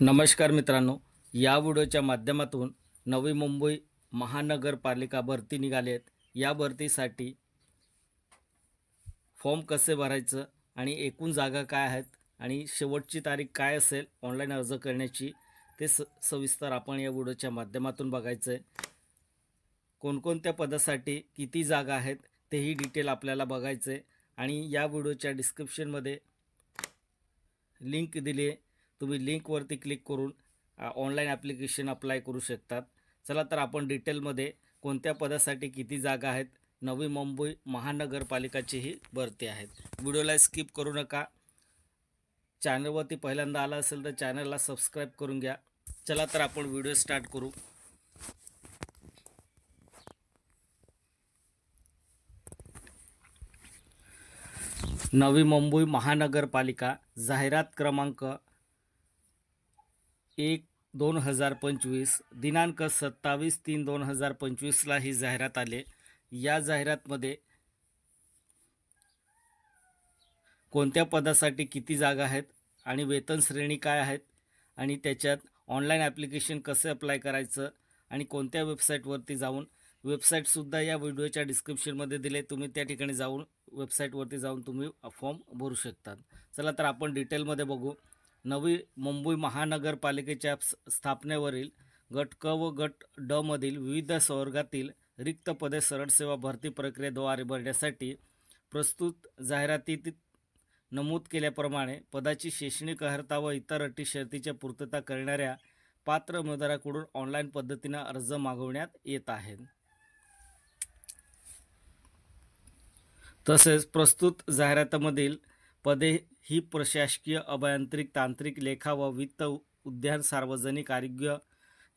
नमस्कार मित्रांनो या व्हिडिओच्या माध्यमातून नवी मुंबई महानगरपालिका भरती निघाली आहेत. या भरतीसाठी फॉर्म कसे भरायचं आणि एकूण जागा काय आहेत आणि शेवटची तारीख काय असेल ऑनलाईन अर्ज करण्याची ते स सविस्तर आपण या व्हिडिओच्या माध्यमातून बघायचं आहे कोणकोणत्या पदासाठी किती जागा आहेत तेही डिटेल आपल्याला बघायचं आहे आणि या व्हिडिओच्या डिस्क्रिप्शनमध्ये लिंक दिली आहे तुम्ही लिंकवरती क्लिक करून ऑनलाईन ॲप्लिकेशन अप्लाय करू शकतात. चला तर आपण डिटेलमध्ये कोणत्या पदासाठी किती जागा आहेत नवी मुंबई महानगरपालिकाचीही भरती आहेत. व्हिडिओला स्किप करू नका. चॅनलवरती पहिल्यांदा आला असेल तर चॅनलला सबस्क्राईब करून घ्या. चला तर आपण व्हिडिओ स्टार्ट करू. नवी मुंबई महानगरपालिका जाहिरात क्रमांक एक दोन हजार पंचवीस दिनांक सत्तावीस तीन दोन हजार पंचवीसला ही जाहिरात आले. या जाहिरातमध्ये कोणत्या पदासाठी किती जागा आहेत आणि वेतन श्रेणी काय आहेत आणि त्याच्यात ऑनलाईन ॲप्लिकेशन कसं अप्लाय करायचं आणि कोणत्या वेबसाईटवरती जाऊन वेबसाईटसुद्धा या व्हिडिओच्या डिस्क्रिप्शनमध्ये दिले. तुम्ही त्या ठिकाणी जाऊन वेबसाईटवरती जाऊन तुम्ही फॉर्म भरू शकतात चला तर आपण डिटेलमध्ये बघू. नवी मुंबई महानगरपालिकेच्या स्थापनेवरील गट क व गट ड मधील विविध संवर्गातील रिक्त पदे सरळ सेवा भरती प्रक्रियेद्वारे भरण्यासाठी प्रस्तुत जाहिरातीत नमूद केल्याप्रमाणे पदाची शैक्षणिक अर्हता व इतर अटी शर्तीच्या पूर्तता करणाऱ्या पात्र उमेदवाराकडून ऑनलाईन पद्धतीनं अर्ज मागवण्यात येत आहेत. तसेच प्रस्तुत जाहिरातीमधील पदे ही प्रशासकीय अभियांत्रिक तांत्रिक लेखा व वित्त उद्यान सार्वजनिक आरोग्य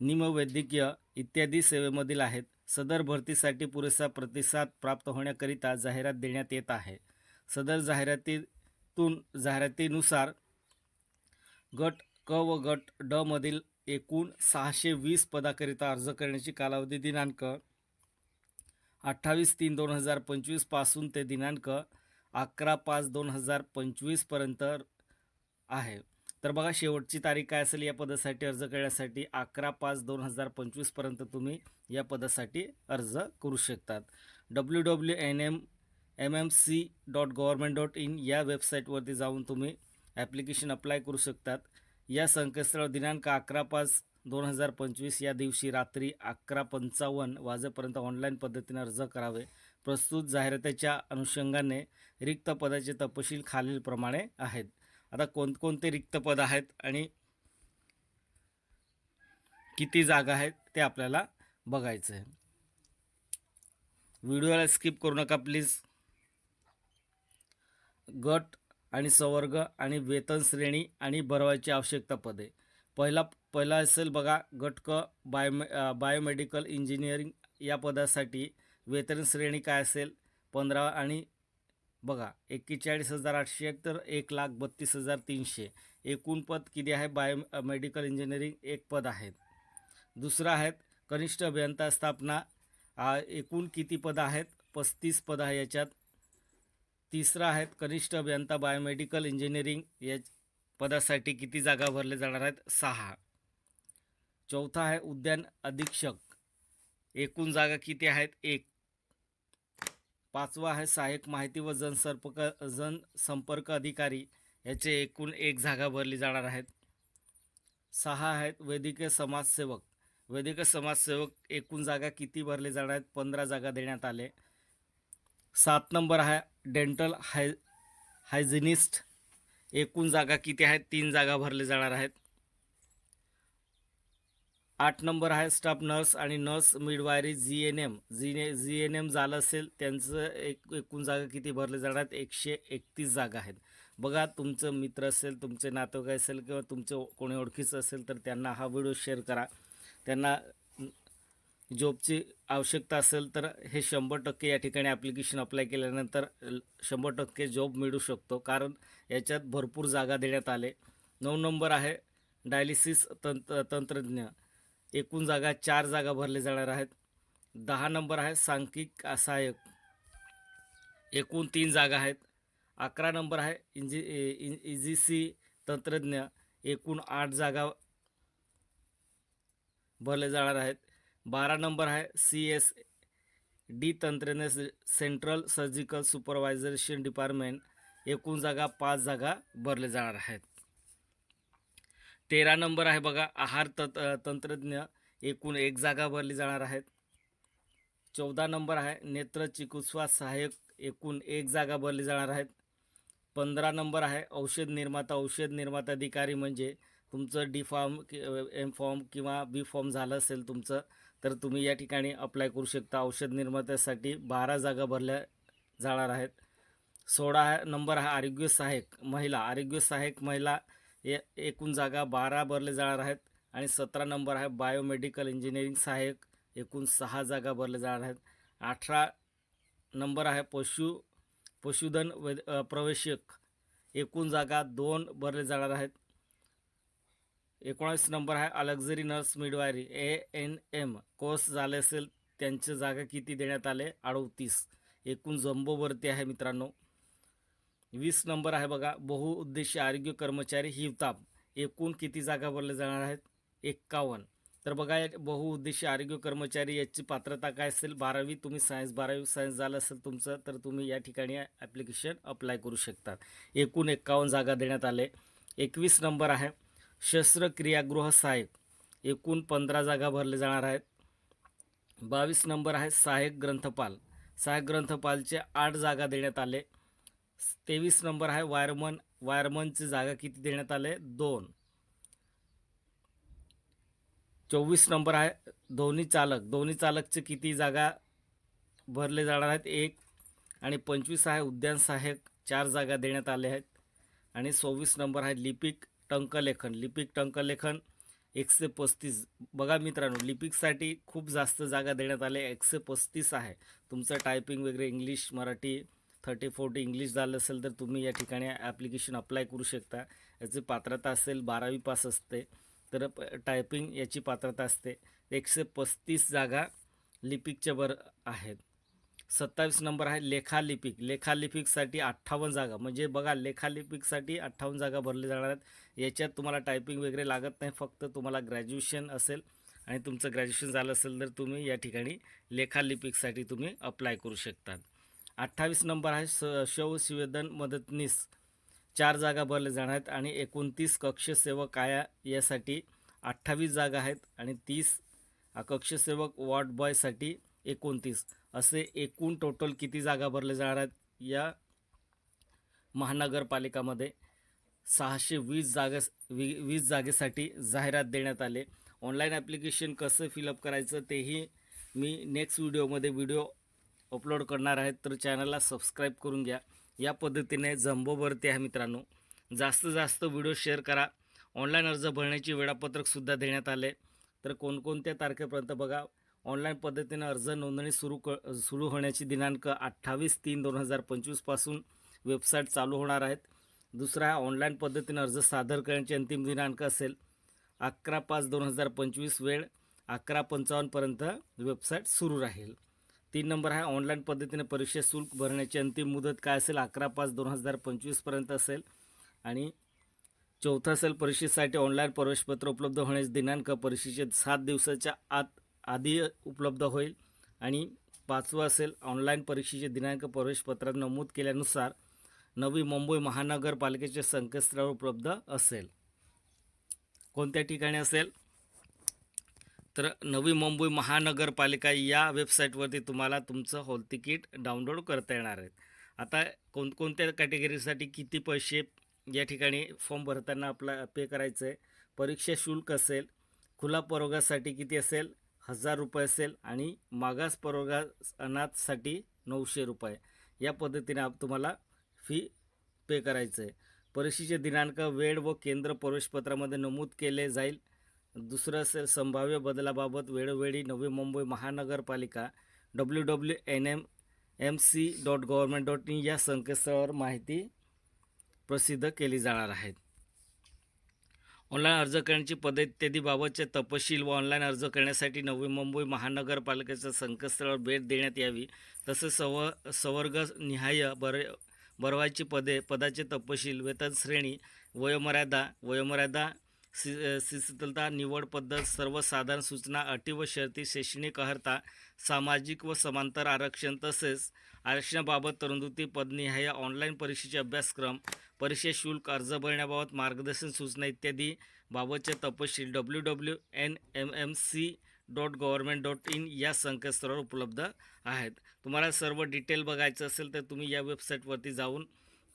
निमवैद्यकीय इत्यादी सेवेमधील आहेत. सदर भरतीसाठी पुरेसा प्रतिसाद प्राप्त होण्याकरिता जाहिरात देण्यात येत आहे. सदर जाहिरातीतून जाहिरातीनुसार गट क व गट ड मधील एकूण सहाशे वीस पदाकरिता अर्ज करण्याची कालावधी दिनांक अठ्ठावीस तीन दोन हजार पंचवीसपासून ते दिनांक अकरा पाच दोन हजार पंचवीसपर्यंत आहे. तर बघा शेवटची तारीख काय असेल या पदासाठी अर्ज करण्यासाठी? अकरा पाच दोन हजार पंचवीसपर्यंत तुम्ही या पदासाठी अर्ज करू शकतात. W W N M M M C dot government dot in या वेबसाईटवरती जाऊन तुम्ही ॲप्लिकेशन अप्लाय करू शकतात. या संकेतस्थळ दिनांक अकरा पाच दोन हजार पंचवीस या दिवशी रात्री अकरा पंचावन्न वाजेपर्यंत ऑनलाईन पद्धतीने अर्ज करावे. प्रस्तुत जाहिरातीच्या अनुषंगाने रिक्त पदाचे तपशील खालीलप्रमाणे आहेत. आता कोणकोणते रिक्त पद आहेत आणि किती जागा आहेत ते आपल्याला बघायचं आहे व्हिडिओला स्किप करू नका प्लीज. गट आणि संवर्ग आणि वेतन श्रेणी आणि भरवायची आवश्यकता पदे. पहिला पहिला असेल बघा गट क बायोमे बायोमेडिकल इंजिनिअरिंग या पदासाठी वेतन श्रेणी काय असेल? पंधरा आणि बघा एक्केचाळीस हजार आठशे एक तर एक लाख बत्तीस हजार तीनशे. एकूण पद किती आहे? बायो मेडिकल इंजिनिअरिंग एक पद आहे. दुसरं आहेत कनिष्ठ अभियंता स्थापना एकूण किती पद आहेत? पस्तीस पद आहे याच्यात. तिसरं आहेत कनिष्ठ अभियंता बायोमेडिकल इंजिनिअरिंग या पदासाठी किती जागा भरले जाणार आहेत? सहा. चौथा आहे उद्यान अधीक्षक. एकूण जागा किती आहेत? एक. पाचवा आहे सहाय्यक माहिती व जनसंपर्क जनसंपर्क अधिकारी. याचे एकूण एक जागा भरली जाणार आहेत. सहा आहेत वैद्यकीय समाजसेवक. वैद्यकीय समाजसेवक एकूण जागा किती भरले जाणार आहेत? पंधरा जागा देण्यात आले. सात नंबर आहे डेंटल हाय हायजिनिस्ट. एकूण जागा किती आहेत? तीन जागा भरले जाणार आहेत. आठ नंबर आहे स्टाफ नर्स आणि nurse midwifery G N M. G G N M झालं असेल त्यांचं एक एकूण जागा किती भरले जाणार? आहेत एकशे एकतीस जागा आहेत. बघा तुमचं मित्र असेल तुमचे नातेवाईक असेल किंवा तुमचं कोणी ओळखीचं असेल तर त्यांना हा व्हिडिओ शेअर करा. त्यांना जॉबची आवश्यकता असेल तर हे शंभर टक्के या ठिकाणी ॲप्लिकेशन अप्लाय केल्यानंतर शंभर टक्के जॉब मिळू शकतो. कारण याच्यात भरपूर जागा देण्यात आले. नऊ नंबर आहे डायलिसिस तंत्र तंत्रज्ञ. एकूण जागा चार जागा भरले जाणार आहेत. दहा नंबर आहे सांख्यिक सहाय्यक. एकूण तीन जागा आहेत. अकरा नंबर आहे इंजि इजी सी तंत्रज्ञ. एकूण आठ जागा भरले जाणार आहेत. बारा नंबर आहे सी एस डी तंत्रज्ञ सेंट्रल सर्जिकल सुपरवायझरेशन डिपार्टमेंट. एकूण जागा पाच जागा भरले जाणार आहेत. तेरा नंबर आहे बघा. आहार तत तंत्रज्ञ एकूण एक जागा भरली जाणार आहेत. चौदा नंबर आहे. नेत्र चिकित्सा सहाय्यक एकूण एक जागा भरली जाणार आहेत. पंधरा नंबर आहे. औषध निर्माता औषध निर्माता अधिकारी म्हणजे तुमचं डी फॉर्म एम फॉर्म किंवा बी फॉर्म झालं असेल तुमचं तर तुम्ही या ठिकाणी अप्लाय करू शकता. औषध निर्मात्यासाठी बारा जागा भरल्या जाणार आहेत. सोळा नंबर हा आरोग्य सहाय्यक महिला. आरोग्य सहाय्यक महिला ए एकूण जागा बारा भरले जाणार आहेत आणि सतरा नंबर आहे बायोमेडिकल इंजिनिअरिंग सहाय्यक. एकूण सहा जागा भरले जाणार आहेत. अठरा नंबर आहे पशु पशुधन वैद प्रवेशक. एकूण जागा दोन भरले जाणार आहेत. एकोणीस नंबर आहे auxiliary nurse midwifery A N M. Course झाले असेल त्यांच्या जागा किती देण्यात आले? अडतीस. एकूण जम्बो भरती आहे मित्रांनो. वीस नंबर आहे बघा. बहुउद्देशीय आरोग्य कर्मचारी हिवताप. एकूण किती जागा भरल्या जाणार आहेत? एक्कावन्न तर बघा बहुउद्देशीय आरोग्य कर्मचारी याची पात्रता काय असेल? बारावी तुम्ही सायन्स बारावी सायन्स झालं असेल तुमचं तर तुम्ही या ठिकाणी ॲप्लिकेशन अप्लाय करू शकता एकूण एक्कावन्न जागा देण्यात आले. एकवीस नंबर आहे. शस्त्रक्रियागृह सहाय्यक. एकूण पंधरा जागा भरले जाणार आहेत. बावीस नंबर आहे. सहाय्यक ग्रंथपाल. सहाय्यक ग्रंथपालचे आठ जागा देण्यात आले. तेवीस नंबर आहे वायरमन वायरमनची जागा किती देण्यात आले दोन. चोवीस नंबर आहे दोन्ही चालक. दोन्ही चालकचे किती जागा भरले जाणार आहेत? एक. आणि पंचवीस आहे उद्यान सहाय्यक. चार जागा देण्यात आले आहेत. आणि सव्वीस नंबर आहे लिपिक टंकलेखन. लिपिक टंकलेखन एकशे पस्तीस. बघा मित्रांनो लिपिकसाठी खूप जास्त जागा देण्यात आले एकशे पस्तीस आहे. तुमचं टायपिंग वगैरे English Marathi thirty forty English झालं असेल तर तुम्ही या ठिकाणी ॲप्लिकेशन अप्लाय करू शकता. याची पात्रता असेल बारावी पास असते तर प- टायपिंग याची पात्रता असते. एकशे पस्तीस जागा लिपिकच्या वर आहेत. सत्तावीस नंबर आहे लेखालिपिक. लेखालिपिकसाठी अठ्ठावन्न जागा. म्हणजे बघा लेखालिपिकसाठी अठ्ठावन्न जागा भरली जाणार आहेत. याच्यात तुम्हाला टायपिंग वगैरे लागत नाही. फक्त तुम्हाला ग्रॅज्युएशन असेल आणि तुमचं ग्रॅज्युएशन झालं असेल तर तुम्ही या ठिकाणी लेखालिपिकसाठी तुम्ही अप्लाय करू शकता. अठ्ठावीस नंबर आहे स शव शिवेदन मदतनीस. चार जागा भरल्या जाणार आहेत आणि एकोणतीस कक्षसेवक आया यासाठी अठ्ठावीस जागा आहेत आणि तीस कक्षसेवक वॉर्ड बॉयसाठी एकोणतीस. असे एकूण टोटल किती जागा भरल्या जाणार आहेत या महानगरपालिकामध्ये? सहाशे वीस जागा वी वीस जागेसाठी जाहिरात देण्यात आले. ऑनलाईन ॲप्लिकेशन कसं फिलअप करायचं तेही मी नेक्स्ट व्हिडिओमध्ये व्हिडिओ अपलोड करणार आहेत तर चॅनलला सबस्क्राईब करून घ्या. या पद्धतीने जम्बो भरते आहे मित्रांनो. जास्त जास्त व्हिडिओ शेअर करा. ऑनलाईन अर्ज भरण्याची वेळापत्रकसुद्धा देण्यात आले. तर कोणकोणत्या तारखेपर्यंत बघा. ऑनलाईन पद्धतीने अर्ज नोंदणी सुरू क सुरू होण्याची दिनांक अठ्ठावीस तीन दोन हजार पंचवीसपासून वेबसाईट चालू होणार आहेत. दुसरा ऑनलाईन पद्धतीने अर्ज सादर करण्याची अंतिम दिनांक असेल. अकरा पाच दोन हजार पंचवीस वेळ अकरा पंचावन्नपर्यंत वेबसाईट सुरू राहील. तीन नंबर आहे. ऑनलाईन पद्धतीने परीक्षा शुल्क भरण्याची अंतिम मुदत काय असेल? अकरा पाच दोन हजार पंचवीसपर्यंत असेल. आणि चौथा असेल परीक्षेसाठी ऑनलाईन प्रवेशपत्र उपलब्ध होण्याचे दिनांक परीक्षेचे सात दिवसाच्या आत आधी उपलब्ध होईल. आणि पाचवा असेल ऑनलाईन परीक्षेचे दिनांक प्रवेशपत्रात नमूद केल्यानुसार नवी मुंबई महानगरपालिकेच्या संकेतस्थळावर उपलब्ध असेल. कोणत्या ठिकाणी असेल? तर नवी मुंबई महानगरपालिका या वेबसाईटवरती तुम्हाला तुमचं हॉल तिकीट डाउनलोड करता येणार आहेत आता कोणकोणत्या कॅटेगरीसाठी किती पैसे या ठिकाणी फॉर्म भरताना आपला पे करायचं आहे परीक्षा शुल्क असेल खुला परोगासाठी किती असेल हजार रुपये असेल आणि मागास परोगा अनाथसाठी नऊशे रुपये. या पद्धतीने आप तुम्हाला फी पे करायचं आहे परीक्षेचे दिनांक वेळ व केंद्र प्रवेशपत्रामध्ये नमूद केले जाईल. दुसरं असेल संभाव्य बदलाबाबत वेळोवेळी नवी मुंबई महानगरपालिका W W N M M C dot government dot in या संकेतस्थळावर माहिती प्रसिद्ध केली जाणार आहेत ऑनलाईन अर्ज करण्याची पद्धत इत्यादीबाबतचे तपशील व ऑनलाईन अर्ज करण्यासाठी नवी मुंबई महानगरपालिकेच्या संकेतस्थळावर भेट देण्यात यावी तसेच सव संवर्गनिहाय बर बरवायची पदे पदाचे तपशील वेतन श्रेणी वयोमर्यादा वयोमर्यादा शिथिलता निवड पद्धत सर्वसाधारण सूचना अटी व शर्ती शैक्षणिक अर्हता सामाजिक व समांतर आरक्षण तसेच आरक्षणाबाबत तरतुदी पदनिहाय ऑनलाईन परीक्षेचे अभ्यासक्रम परीक्षा शुल्क अर्ज भरण्याबाबत मार्गदर्शन सूचना इत्यादी बाबतचे तपशील W W N M M C dot government dot in या संकेतस्थळावर उपलब्ध आहेत. तुम्हाला सर्व डिटेल बघायचं असेल तर तुम्ही या वेबसाईटवरती जाऊन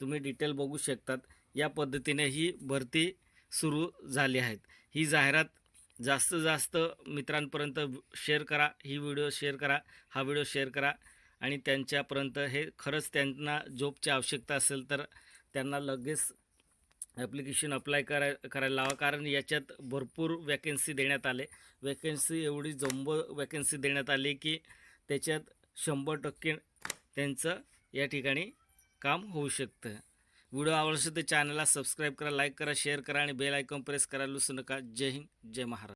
तुम्ही डिटेल बघू शकतात. या पद्धतीने ही भरती सुरू झाली आहेत. ही जाहिरात जास्त जास्त मित्रांपर्यंत शेअर करा ही व्हिडिओ शेअर करा हा व्हिडिओ शेअर करा आणि त्यांच्यापर्यंत हे खरंच त्यांना जॉबची आवश्यकता असेल तर त्यांना लगेच ॲप्लिकेशन अप्लाय कराय करायला लावा. कारण याच्यात भरपूर वॅकेन्सी देण्यात आले. वॅकेन्सी एवढी जंबो वॅकेन्सी देण्यात आली की त्याच्यात शंभर टक्के त्यांचं या ठिकाणी काम होऊ शकतं. व्हिडिओ आवडला असेल तर चॅनलला सबस्क्राईब करा लाईक करा शेअर करा आणि बेल आयकॉन प्रेस करायला विसरू नका. जय हिंद जय महाराष्ट्र.